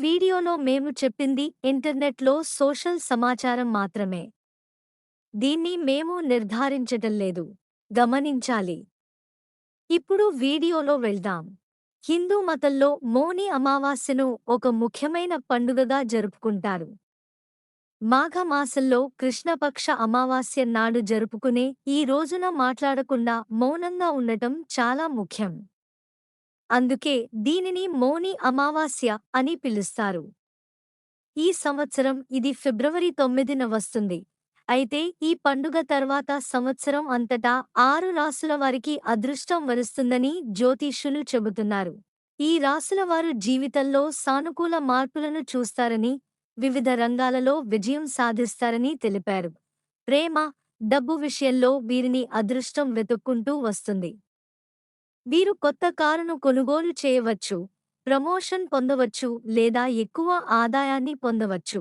వీడియోలో మేము చెప్పింది ఇంటర్నెట్లో సోషల్ సమాచారం మాత్రమే. దీన్ని మేము నిర్ధారించటం లేదు. గమనించాలి. ఇప్పుడు వీడియోలో వెళ్దాం. హిందూ మతంలో మౌని అమావాస్యను ఒక ముఖ్యమైన పండుగగా జరుపుకుంటారు. మాఘమాసంలో కృష్ణపక్ష అమావాస్య నాడు జరుపుకునే ఈ రోజున మాట్లాడకుండా మౌనంగా ఉండటం చాలా ముఖ్యం. అందుకే దీనిని మౌని అమావాస్య అని పిలుస్తారు. ఈ సంవత్సరం ఇది ఫిబ్రవరి తొమ్మిదిన వస్తుంది. అయితే ఈ పండుగ తర్వాత సంవత్సరం అంతటా ఆరు రాసుల వారికి అదృష్టం వరుస్తుందని జ్యోతిష్యులు చెబుతున్నారు. ఈ రాసుల వారు జీవితంలో సానుకూల మార్పులను చూస్తారని వివిధ రంగాలలో విజయం సాధిస్తారని తెలిపారు. ప్రేమ డబ్బు విషయంలో వీరిని అదృష్టం వెతుక్కుంటూ వస్తుంది. వీరు కొత్త కారును కొనుగోలు చేయవచ్చు ప్రమోషన్ పొందవచ్చు లేదా ఎక్కువ ఆదాయాన్ని పొందవచ్చు.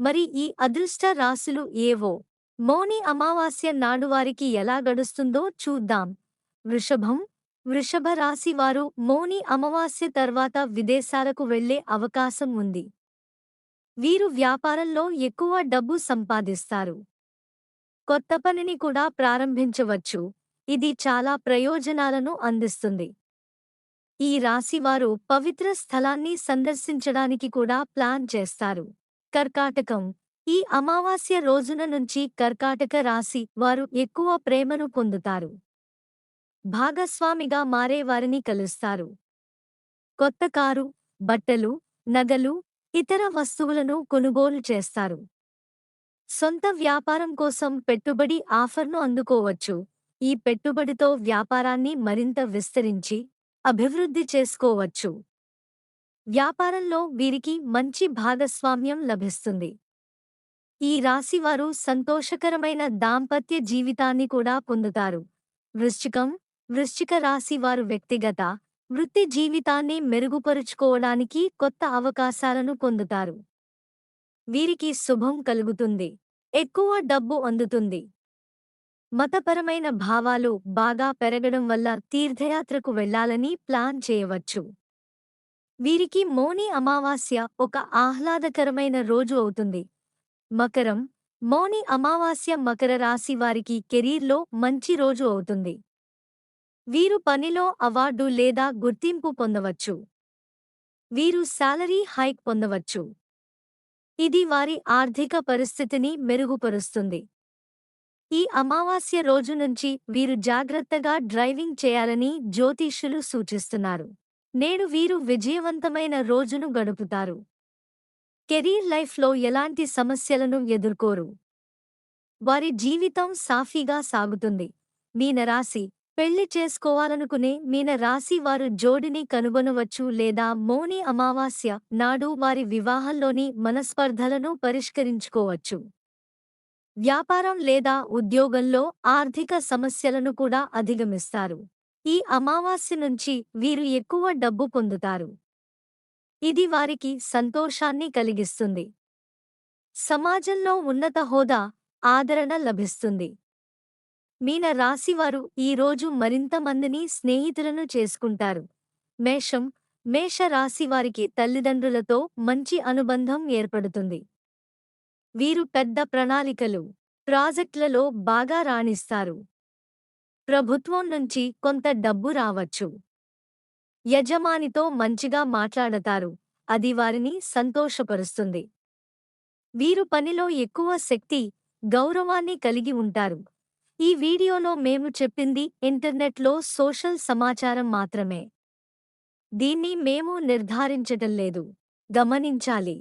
మరి ఈ అదృష్ట రాశులు ఏవో? మౌని అమావాస్య నాడు వారికి ఎలా గడుస్తుందో చూద్దాం. వృషభం వృషభ రాశి వారు మౌని అమావాస్య తర్వాత విదేశాలకు వెళ్ళే అవకాశం ఉంది. వీరు వ్యాపారంలో ఎక్కువ డబ్బు సంపాదిస్తారు. కొత్త పనిని కూడా ప్రారంభించవచ్చు. ఇది చాలా ప్రయోజనాలను అందిస్తుంది. ఈ రాశివారు పవిత్ర స్థలాన్ని సందర్శించడానికి కూడా ప్లాన్ చేస్తారు. కర్కాటకం. ఈ అమావాస్య రోజున నుంచి కర్కాటక రాశి వారు ఎక్కువ ప్రేమను పొందుతారు. భాగస్వామిగా మారే వారిని కలుస్తారు. కొత్త కారు బట్టలు నగలు ఇతర వస్తువులను కొనుగోలు చేస్తారు. సొంత వ్యాపారం కోసం పెట్టుబడి ఆఫర్ను అందుకోవచ్చు. ఈ పెట్టుబడితో వ్యాపారాన్ని మరింత విస్తరించి అభివృద్ధి చేసుకోవచ్చు. వ్యాపారంలో వీరికి మంచి భాగస్వామ్యం లభిస్తుంది. ఈ రాశివారు సంతోషకరమైన దాంపత్య జీవితాన్ని కూడా పొందుతారు. వృశ్చికం వృశ్చిక రాశివారు వ్యక్తిగత వృత్తి జీవితాన్ని మెరుగుపరుచుకోవడానికి కొత్త అవకాశాలను పొందుతారు. వీరికి శుభం కలుగుతుంది. ఎక్కువ డబ్బు అందుతుంది. మతపరమైన భావాలు బాగా పెరగడం వల్ల తీర్థయాత్రకు వెళ్ళాలని ప్లాన్ చేయవచ్చు. వీరికి మౌని అమావాస్య ఒక ఆహ్లాదకరమైన రోజు అవుతుంది. మకరం మౌని అమావాస్య మకర రాశి వారికి కెరీర్లో మంచి రోజు అవుతుంది. వీరు పనిలో అవార్డు లేదా గుర్తింపు పొందవచ్చు. వీరు శాలరీ హైక్ పొందవచ్చు. ఇది వారి ఆర్థిక పరిస్థితిని మెరుగుపరుస్తుంది. ఈ అమావాస్య రోజు నుంచి వీరు జాగ్రత్తగా డ్రైవింగ్ చేయాలని జ్యోతిష్యులు సూచిస్తున్నారు. నేడు వీరు విజయవంతమైన రోజును గడుపుతారు. కెరీర్ లైఫ్లో ఎలాంటి సమస్యలను ఎదుర్కోరు. వారి జీవితం సాఫీగా సాగుతుంది. మీనరాశి పెళ్ళి చేసుకోవాలనుకునే మీన రాశి వారు జోడిని కనుగొనవచ్చు లేదా మౌని అమావాస్య నాడు వారి వివాహంలోని మనస్పర్ధలను పరిష్కరించుకోవచ్చు. వ్యాపారం లేదా ఉద్యోగంలో ఆర్థిక సమస్యలను కూడా అధిగమిస్తారు. ఈ అమావాస్య నుంచి వీరు ఎక్కువ డబ్బు పొందుతారు. ఇది వారికి సంతోషాన్ని కలిగిస్తుంది. సమాజంలో ఉన్నత హోదా ఆదరణ లభిస్తుంది. మీన రాశివారు ఈరోజు మరింత మందిని స్నేహితులను చేసుకుంటారు. మేషం మేష రాశివారికి తల్లిదండ్రులతో మంచి అనుబంధం ఏర్పడుతుంది. వీరు పెద్ద ప్రణాళికలు ప్రాజెక్టులలో బాగా రాణిస్తారు. ప్రభుత్వం నుంచి కొంత డబ్బు రావచ్చు. యజమానితో మంచిగా మాట్లాడతారు అది వారిని సంతోషపరుస్తుంది. వీరు పనిలో ఎక్కువ శక్తి గౌరవాన్ని కలిగి ఉంటారు. ఈ వీడియోలో మేము చెప్పింది ఇంటర్నెట్లో సోషల్ సమాచారం మాత్రమే. దీన్ని మేము నిర్ధారించటం లేదు గమనించాలి.